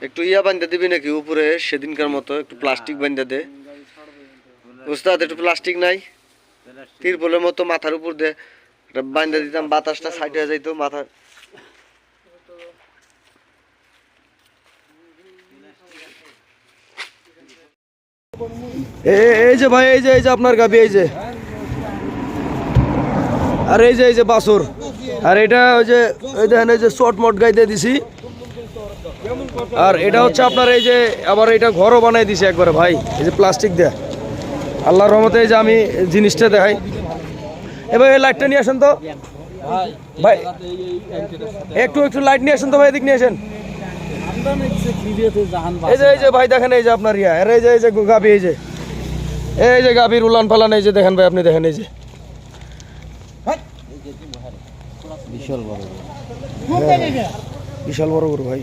একটু ইয়া বান্ধা দিবি নাকি উপরে? সেদিনকার মতো একটু প্লাস্টিক বান্ধা দে। উস্তাদ একটু প্লাস্টিক নাই? তিরপলের মতো মাথার উপর দে। বান্ধা দিতাম, বাতাসটা সাইড হয়ে যাইতো মাথা। এ- এই যে ভাই, এই যে এই যে আপনার গাবি, এই যে। আর এই যে এই যে বাসুর। আর এটা ওই যে, এই দেখেন, এই যে শর্ট মট গাইতে দিছি। আর এটা হচ্ছে আপনার এই যে, আবার এটা ঘরও বানাই দিছে একবারে, ভাই। এই যে প্লাস্টিক দেয়া। আল্লাহর রহমতে এই যে আমি জিনিসটা দেখাই। এবার এই লাইটটা নিয়ে আসেন তো। ভাই, একটু একটু লাইট নিয়ে আসেন তো ভাই, এদিক নিয়ে আসেন। এই যে এই যে ভাই, দেখেন, এই যে আপনার ইয়া। এই যে এই যে গাবি এই যে। এই যে গাবির উলান ফালান এই যে দেখেন ভাই, আপনি দেখেন, এই যে। বিশাল বড় বিশাল বড় ভাই।